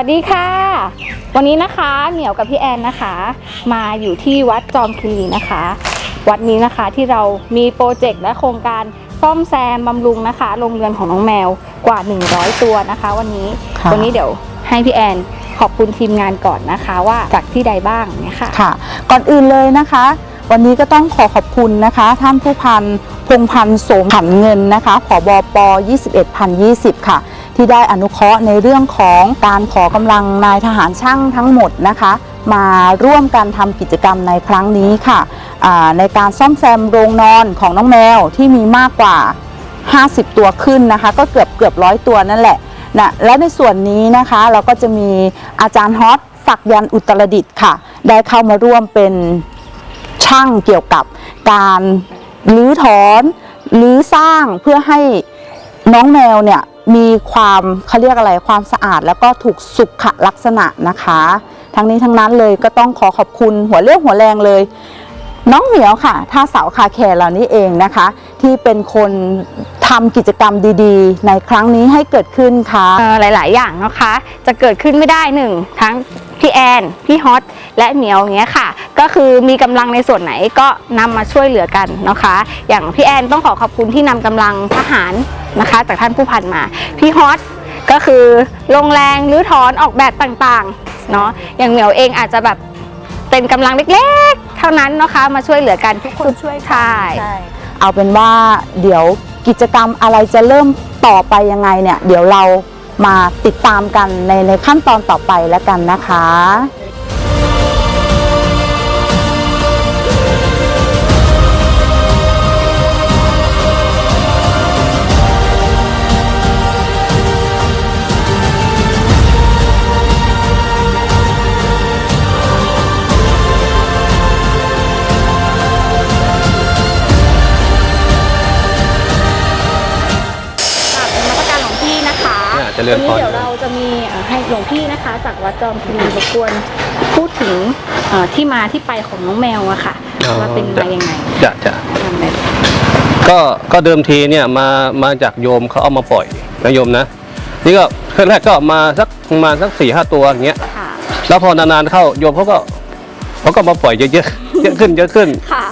วัสดีค่ะ วันนี้นะคะเหมียวกับพี่แอนนะคะ มาอยู่ที่วัดจอมคีรีนะคะ วัดนี้นะคะที่เรามีโปรเจกต์และโครงการซ่อมแซมบำรุงนะคะโรงเรือนของน้องแมวกว่า 100 ตัวนะคะ วันนี้ค่ะวันนี้เดี๋ยวให้พี่แอนขอบคุณทีมงานก่อนนะคะว่าจากที่ใดบ้างเนี่ยค่ะค่ะ ก่อนอื่นเลยนะคะ วันนี้ก็ต้องขอขอบคุณนะคะ ท่านผู้พันพงพันธ์โสมผันเงินนะคะผอบป 21020 ค่ะ ที่ได้อนุเคราะห์ในเรื่องของการขอกำลังนายทหารช่างทั้งหมดนะคะ มาร่วมกันทำกิจกรรมในครั้งนี้ค่ะในการซ่อมแซมโรงนอนของน้องแมวที่มีมากกว่า 50 ตัวขึ้นนะคะ ก็เกือบเกือบร้อยตัวนั่นแหละนะและในส่วนนี้นะคะเราก็จะมีอาจารย์ฮอตศักยันอุตรดิตค่ะ ได้เข้ามาร่วมเป็นช่างเกี่ยวกับการรื้อถอนรื้อสร้างเพื่อให้น้องแมวเนี่ย มีความเขาเรียกอะไรความสะอาด แล้วก็ถูกสุขลักษณะนะคะ ทั้งนี้ทั้งนั้นเลยก็ต้องขอขอบคุณหัวเรี่ยวหัวแรงเลย น้องเหมียวค่ะ ท่าเสาคาแคร์เรานี่เองนะคะ ที่เป็นคนทำกิจกรรมดีๆ ในครั้งนี้ให้เกิดขึ้นค่ะ เอ่อหลาย ๆ อย่างนะคะ จะเกิดขึ้นไม่ได้หนึ่งทั้งพี่แอน พี่ฮอต และเหมียวอย่างเงี้ยค่ะ ก็คือมีกำลังในส่วนไหนก็นำมาช่วยเหลือกันนะคะ อย่างพี่แอนต้องขอขอบคุณที่นำกำลังทหารนะคะจากท่านผู้พันมา พี่ฮอตก็คือลงแรงหรือถอนออกแบบต่าง ๆ เนาะอย่างเหมียวเองอาจจะแบบเป็นกำลังเล็ก ๆ เท่านั้นนะคะมาช่วยเหลือกันทุกคนช่วยใช่เอาเป็นว่าเดี๋ยวกิจกรรมอะไรจะเริ่มต่อไปยังไงเนี่ย เดี๋ยวเรามาติดตามกันในในขั้นตอนต่อไปแล้วกันนะคะ เจริญพร วันนี้เดี๋ยวเราจะมีเอ่อให้หลวงพี่นะคะ จากวัดจอมคีรีรบกวนพูดถึงเอ่อที่มาที่ไปของน้องแมวอะค่ะอ๋อ ว่าเป็นมายังไงจะจะทำแบบก็ก็เดิมทีเนี่ยมามาจากโยมเขาเอามาปล่อยนะโยมนะ นี่ก็แรกๆก็มาสักประมาณสักสี่ห้าตัวอย่างเงี้ย ค่ะแล้วพอนานๆเข้าโยมเขาก็เขาก็มาปล่อยเยอะๆ เยอะขึ้นเยอะขึ้น ค่ะ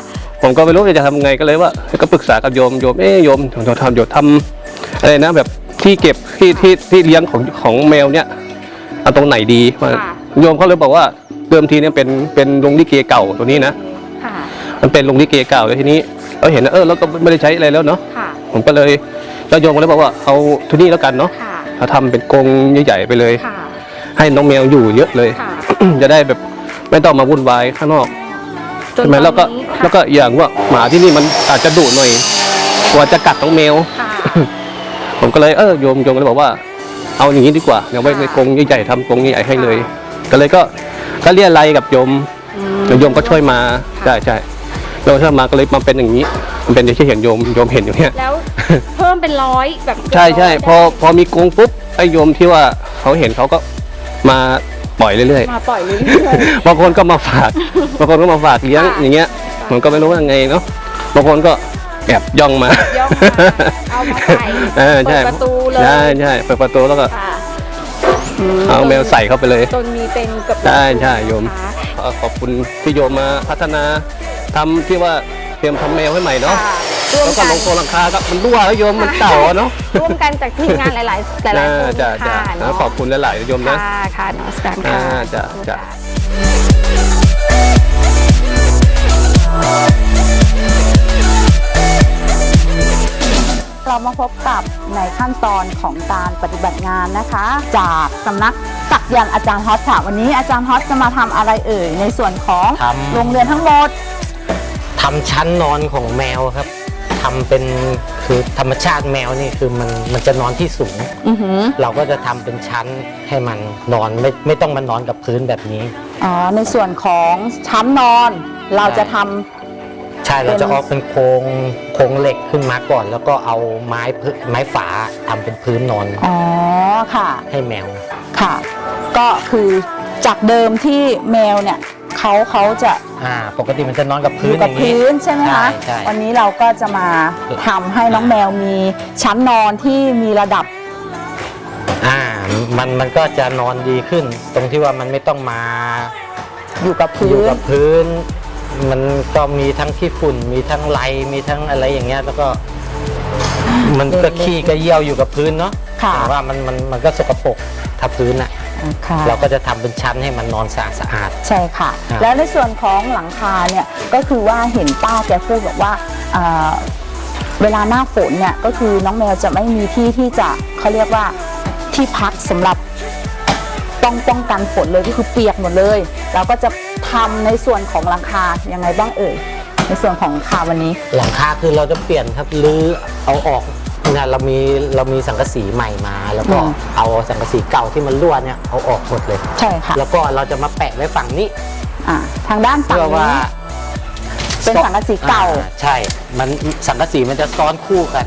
ผมก็ไม่รู้จะทำไงก็เลยว่าก็ปรึกษากับโยมโยมเอ้ยโยมเราทำโยมทำอะไรนะแบบ ที่เก็บที่ที่ที่เลี้ยงของของแมวเนี่ยเอาตรงไหนดีว่าค่ะ โยมเขาเลยบอกว่าเดิมทีเนี่ยเป็นเป็นโรงลิเกเก่าตัวนี้นะค่ะ มันเป็นโรงลิเกเก่าแล้วทีนี้เราเห็นว่าเออเราก็ไม่ได้ใช้อะไรแล้วเนาะค่ะ ผมก็เลยแล้วโยมก็เลยบอกว่าเอาที่นี่แล้วกันเนาะค่ะเราทำเป็นกรงใหญ่ๆไปเลย ค่ะ ให้น้องแมวอยู่เยอะเลย ค่ะ จะได้แบบไม่ต้องมาวุ่นวายข้างนอกจนใช่ไหมตอนแล้วก็นี้ค่ะแล้วก็อย่างว่าหมาที่นี่มันอาจจะดุหน่อยกลัวจะกัดน้องแมว ค่ะ ผมก็เลยเออโยมโยมก็เลยบอกว่า เอาอย่างนี้ดีกว่าเอาไว้ในกรงใหญ่ๆทำกรงใหญ่ๆให้เลย ก็เลยก็ก็เรียอะไรยกับโยมอืแล้วโยมก็ช่วยมาใช่ใช่โยมช่วยมาก็เลยมาเป็นอย่างนี้ มันเป็นอย่างที่เห็นโยมโยมเห็นอยู่เนี่ยแล้วเพิ่มเป็นร้อยแบบใช่ใช่ร้ยพอพอมีกรงปุ๊บไอ้โยมที่ว่าเขาเห็นเขาก็มาปล่อยเรื่อยมาปล่อยเรื่อยๆบางคนก็มาฝากบางคนก็มาฝากเลี้ยงค่ะอย่างเงี้ยผมก็ไม่รู้ว่ายังไงเนาะบางคนก็ แอบย่องมาๆย่องมาเอามาใส่เออใช่เปิดประตูเลยใช่ใช่เปิดประตูแล้วก็ค่ะเอาแมวใส่เข้าไปเลยจนมีเป็นเกับใช่ใช่โยมนะคะเอ่อขอบคุณที่โยมมาพัฒนาทำที่ว่าเตรียมทำแมวให้ใหม่เนาะค่ะร่วมแล้วก็กันลงโครงคาก็มันรั่วแล้วโยมมันเก่าอะเนาะร่วมกันจากทีมงานหลาย ๆ หลายๆคนจ้าจ้าค่ะจ้าเนาะขอบคุณหลายๆโยมนะค่ะค่ะนมัสการค่ะอ่าจ้ะจ้ะ พบกับในขั้นตอนของการปฏิบัติงานนะคะ จากสำนักศักยันต์อาจารย์ฮอตค่ะวันนี้อาจารย์ฮอตจะมาทำอะไรเอ่ยในส่วนของทำ โรงเรือนทั้งหมด ทำชั้นนอนของแมวครับทำเป็นคือธรรมชาติแมวนี่คือมันมันจะนอนที่สูง อือหือเราก็จะทำเป็นชั้นให้มันนอนไม่ไม่ต้องมานอนกับพื้นแบบนี้ อ๋อในส่วนของชั้นนอน เราจะทำ ใช่เราจะออกเป็นโครงโครงเหล็กขึ้นมาก่อน แล้วก็เอาไม้พื้นไม้ฝาทำเป็นพื้นนอนอ๋อค่ะให้แมว ค่ะ ก็คือจากเดิมที่แมวเนี่ยเขาเขาจะอ่า ปกติมันจะนอนกับอพื้นยู่อกับย่างนี้ พื้นใช่ไหมคะใช่ใช่ วันนี้เราก็จะมาทำให้น้องแมวมีชั้นนอนที่มีระดับ อ่ามันมันก็จะนอนดีขึ้น ตรงที่ว่ามันไม่ต้องมาอยู่กับอพื้ยู่น กับพื้น มันก็มีทั้งขี้ฝุ่น มีทั้งไรมีทั้งอะไรอย่างเงี้ยแล้วก็ มันก็ขี้ก็เยี่ยวอยู่กับพื้นเนาะค่ะ แต่ว่ามันมันมันก็สกปรกถ้าพื้นอะ ค่ะ เราก็จะทำเป็นชั้นให้มันนอนสะอาดสะอาด ใช่ค่ะ ครับ แล้วในส่วนของหลังคาเนี่ยก็คือว่าเห็นป้าแกพูดบอกว่าเอ่อเวลาหน้าฝนเนี่ยก็คือน้องแมวจะไม่มีที่ที่จะเขาเรียกว่าที่พักสำหรับ ป้องป้องกันฝนเลยก็คือเปียกหมดเลยเราก็จะทำในส่วนของหลังคายังไงบ้างเอ่ยในส่วนของหลังคาวันนี้ หลังคาคือเราจะเปลี่ยนครับหรือเอาออกเนี่ยเรามีเรามีสังกะสีใหม่มา แล้วก็อืมเอาสังกะสีเก่าที่มันรั่วเนี่ยเอาออกหมดเลย ใช่ค่ะ แล้วก็เราจะมาแปะไว้ฝั่งนี้อ่าทางด้านฝั่งเพื่อว่านี้เป็นสังกะสีเก่าอ่ใช่ มันสังกะสีมันจะซ้อนคู่กัน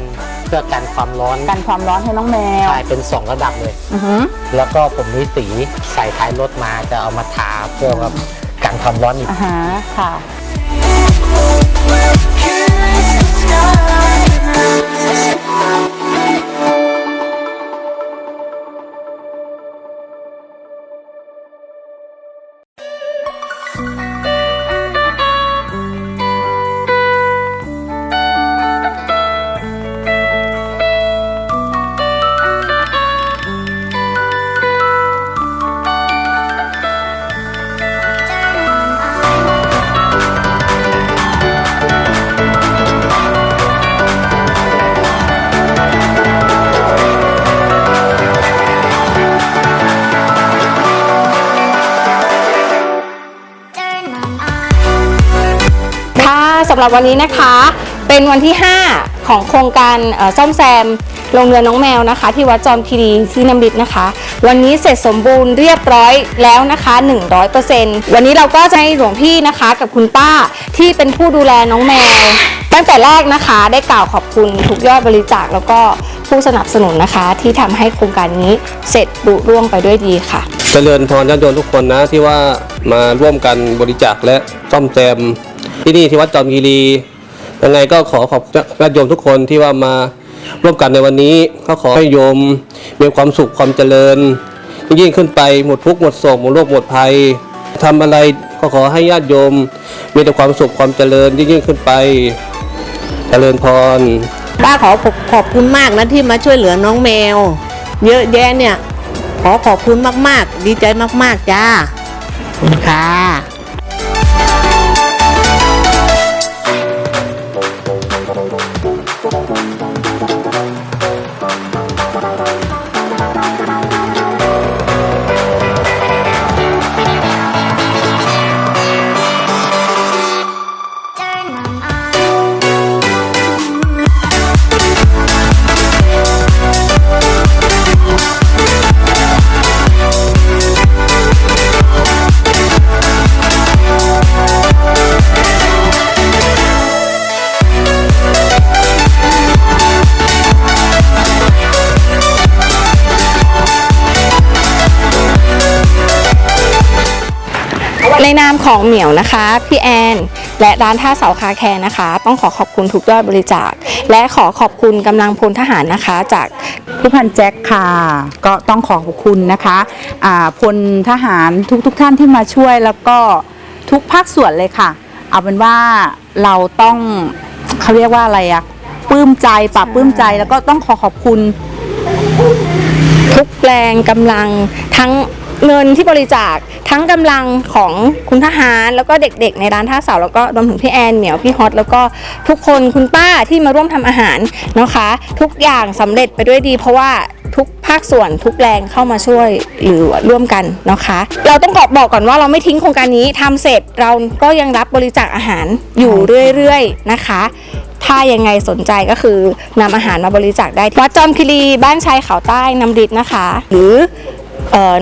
เพื่อกันความร้อนกันความร้อนให้น้องแมว ใช่เป็นสองระดับเลย อือหือ แล้วก็ผมมีสีใส่ท้ายรถมาจะเอามาทาเพื่อว่ากันความร้อนอีก อ่าฮะค่ะ สำหรับวันนี้นะคะ เป็นวันที่ 5 ของโครงการซ่อมแซมโรงเรือนน้องแมวนะคะ ที่วัดจอมคีรีที่น้ำดิบนะคะ วันนี้เสร็จสมบูรณ์เรียบร้อยแล้วนะคะ 100%วันนี้เราก็จะให้หลวงพี่นะคะกับคุณป้าที่เป็นผู้ดูแลน้องแมว ตั้งแต่แรกนะคะได้กล่าวขอบคุณทุกยอดบริจาคแล้วก็ผู้สนับสนุนนะคะ ที่ทำให้โครงการนี้เสร็จลุล่วงไปด้วยดีค่ะเจริญพรญาติโยมทุกคนนะที่ว่ามาร่วมกันบริจาคและซ่อมแซม ที่นี่ที่วัดจอมคีรียังไงก็ขอขอบญาติโยมทุกคนที่ว่ามาร่วมกันในวันนี้ก็ขอให้โยมมีความสุขความเจริญ ยิ่งขึ้นไปหมดทุกข์หมดโศกหมดโรคหมดภัยทำอะไรก็ขอให้ญาติโยม มีแต่ความสุขความเจริญยิ่งขึ้นไป เจริญพรป้าขอขอบขอบคุณมากนะที่มาช่วยเหลือน้องแมว เยอะแยะเนี่ย ขอขอบคุณมากๆ ดีใจมากๆจ้าคุณค่ะ ของเหมียวนะคะ พี่แอน และร้านท่าเสาคาแคร์นะคะ ต้องขอขอบคุณทุกยอดบริจาค และขอขอบคุณกำลังพลทหารนะคะ จากผู้พันแจ็คค่ะ ก็ต้องขอขอบคุณนะคะพลทหารทุกทุกท่านที่มาช่วยแล้วก็ทุกภาคส่วนเลยค่ะ เอาเป็นว่าเราต้องเขาเรียกว่าอะไรอะปลื้มใจปรับปลื้มใจแล้วก็ต้องขอขอบคุณ ทุกแรงกำลังทั้ง เงินที่บริจาคทั้งกำลังของคุณทหาร แล้วก็เด็กๆ ในร้านท่าเสาแล้วก็รวมถึงพี่แอนเหมียวพี่ฮอตแล้วก็ทุกคนคุณป้าที่มาร่วมทำอาหารนะคะ ทุกอย่างสำเร็จไปด้วยดี เพราะว่าทุกภาคส่วนทุกแรงเข้ามาช่วยหรือร่วมกันนะคะ เราต้องขอบอกก่อนว่าเราไม่ทิ้งโครงการนี้ทำเสร็จเราก็ยังรับบริจาคอาหารอยู่เรื่อยๆนะคะถ้ายังไงสนใจก็คือนำอาหารมาบริจาคได้ที่วัดจอมคีรีบ้านชายเขาใต้น้ำดิดนะคะ หรือ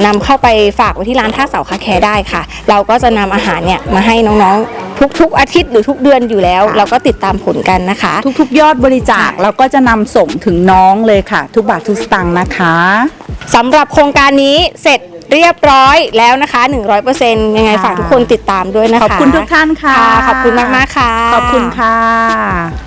นำเข้าไปฝากไว้ที่ร้านท่าเสาคาแคร์ได้ค่ะ เราก็จะนำอาหารเนี่ยมาให้น้องๆ ทุกๆ อาทิตย์หรือทุกเดือนอยู่แล้ว เราก็ติดตามผลกันนะคะ ทุกๆ ยอดบริจาคเราก็จะนำส่งถึงน้องเลยค่ะ ทุกบาททุกสตางค์นะคะสำหรับโครงการนี้เสร็จเรียบร้อยแล้วนะคะ 100%ยังไงฝากทุกคนติดตามด้วยนะคะ ขอบคุณทุกท่านค่ะ ขอบคุณมากๆค่ะ ขอบคุณค่ะ